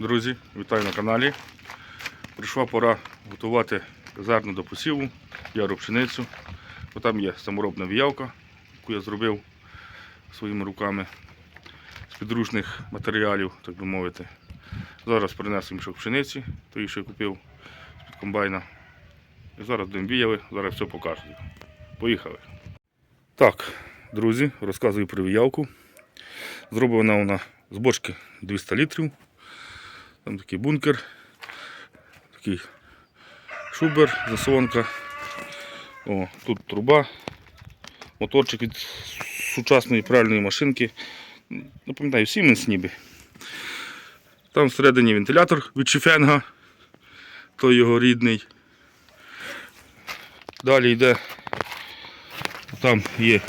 Друзі, вітаю на каналі. Прийшла пора готувати зерно до посіву, яру пшеницю. Бо там є саморобна віялка, яку я зробив своїми руками з підручних матеріалів, так би мовити. Зараз принесу мішок пшениці, той, що я купив з-під комбайна. І зараз віяли, зараз все покажу. Поїхали. Так, друзі, розказую про віялку. Зроблена вона з бочки 200 літрів. Там такий бункер, такий шубер, заслонка. О, тут труба, моторчик від сучасної пральної машинки. Не пам'ятаю, Siemens ніби. Там всередині вентилятор від Шифенга, той його рідний. Далі йде, там є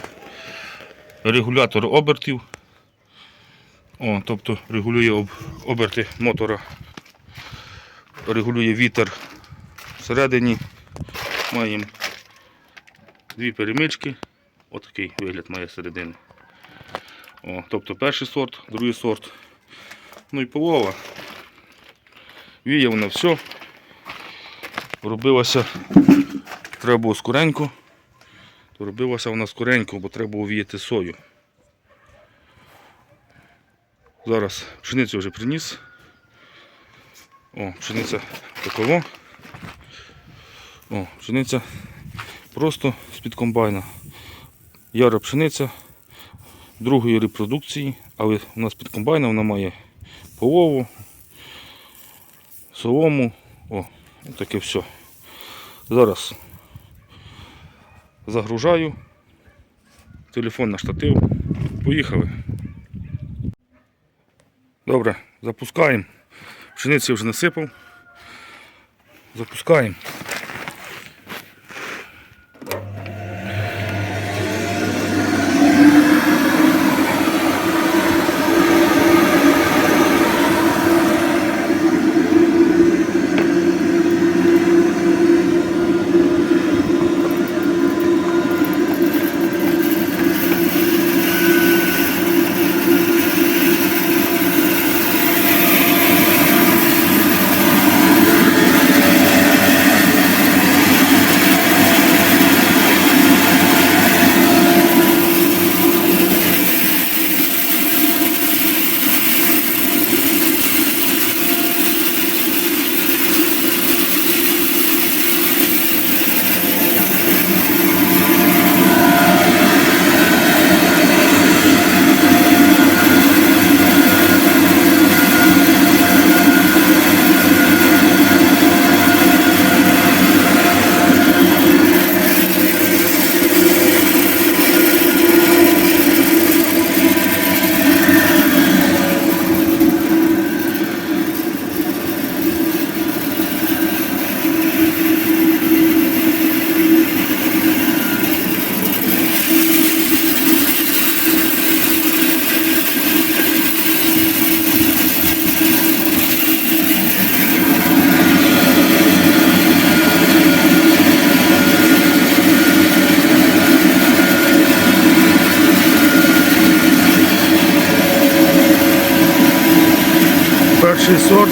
регулятор обертів. О, тобто регулює об- оберти мотора, регулює вітер всередині. Маємо дві перемички. Отакий вигляд має середини. О, тобто перший сорт, другий сорт. Ну і полова. Віє вона все. Робилася, треба було скоренько. То робилася вона скоренько, бо треба було віяти сою. Зараз пшеницю вже приніс. О, пшениця такова. О, пшениця просто з-під комбайна. Яра пшениця другої репродукції, але у нас під комбайна вона має полову, солому. О, таке все. Зараз загружаю. Телефон на штатив. Поїхали. Добре, запускаємо. Пшениці вже насипав. Запускаємо. Перший сорт.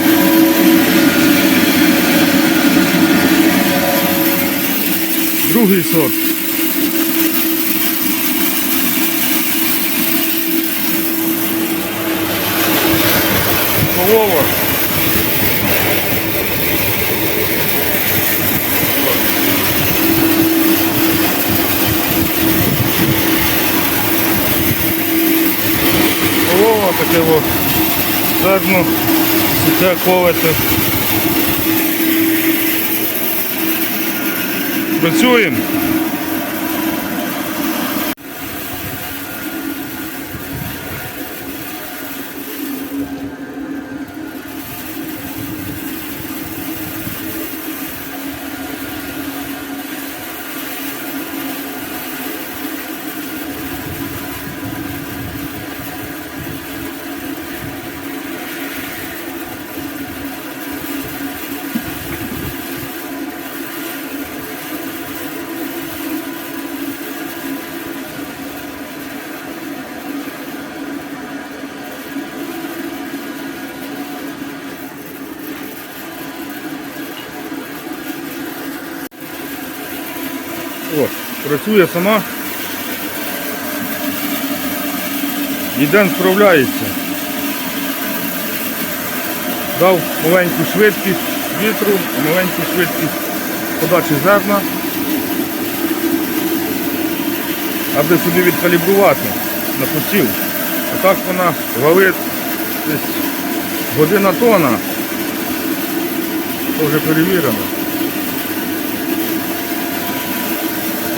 Другий сорт. Полова. Полова таке вот зерно, сухе колесо. Працюємо. Працює сама. І день справляється. Дав маленьку швидкість вітру, маленьку швидкість подачі зерна, аби собі відкалібрувати на посів. А так вона валить десь година тона. Це вже перевірено.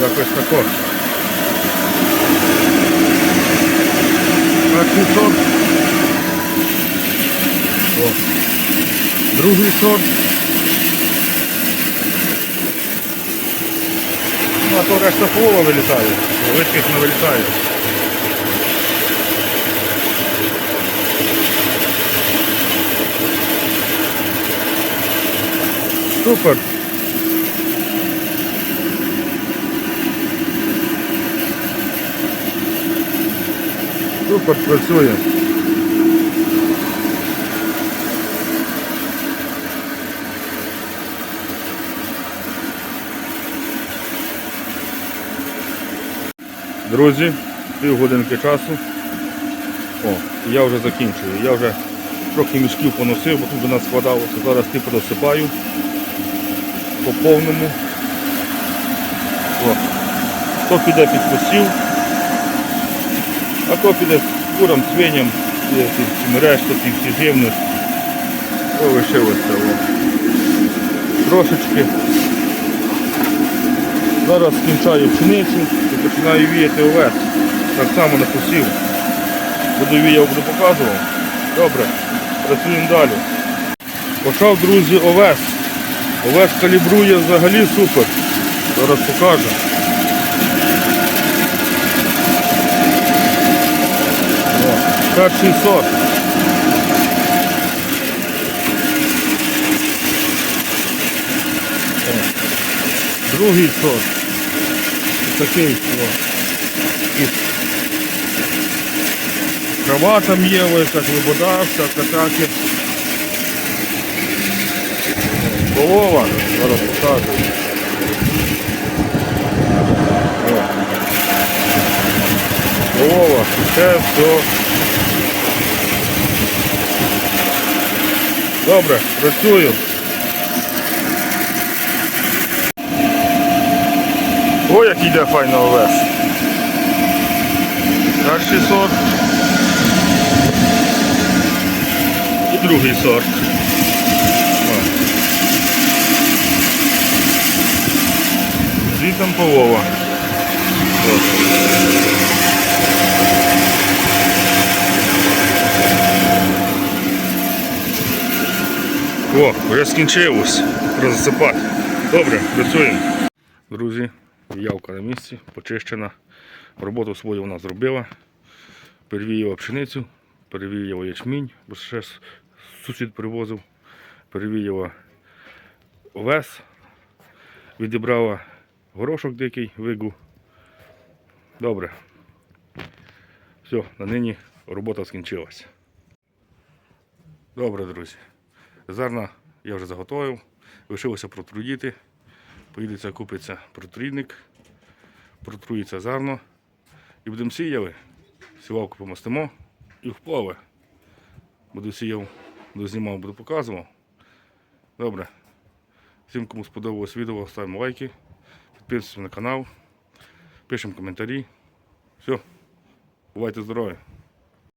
Якось тако. Перший сорт. О. Другий сорт. Ну, а то решта полова вилітає. Великих не вилітає. Супер. Супер працює. Друзі, півгодинки часу. О, я вже закінчую. Я вже трохи мішків поносив, бо тут до нас складалося. Зараз типу досипаю по повному. О, то піде під посів, піде курам, свиням, і ці всім рештки, всі лишилося. О. Трошечки. Зараз скінчаю пшеницю і починаю віяти овець. Так само на посів. Буду віяв, буду показував. Добре, працюємо далі. Почав, друзі, овес. Овес калібрує взагалі супер. Зараз покажу. Сорт. О, Другий сорт. Такий. О. І трава там є, як лобода, всяка таке. Полова, зараз покажу. О. Полова, це все. Добре, працюю. О, як йде файно овес. Перший сорт. І другий сорт. Звітом полова. О. О, вже скінчилось. Розсипати. Добре, працюємо. Друзі, явка на місці, почищена. Роботу свою вона зробила. Перевіяла пшеницю, перевіяла ячмінь, бо ще сусід привозив. Перевіяла овес, відібрала горошок дикий, вигу. Добре. Все, на нині робота скінчилась. Добре, друзі. Зерна я вже заготовив. Лишилося протрудіти. Поїдеться, купиться протрійник, протруїться зерно і будемо сіяли. Сівалку помастимо і вплаве. Буду сіяв, буду знімав, буду показував. Добре. Всім, кому сподобалось відео, ставимо лайки, підписуємося на канал, пишемо коментарі. Все, бувайте здорові!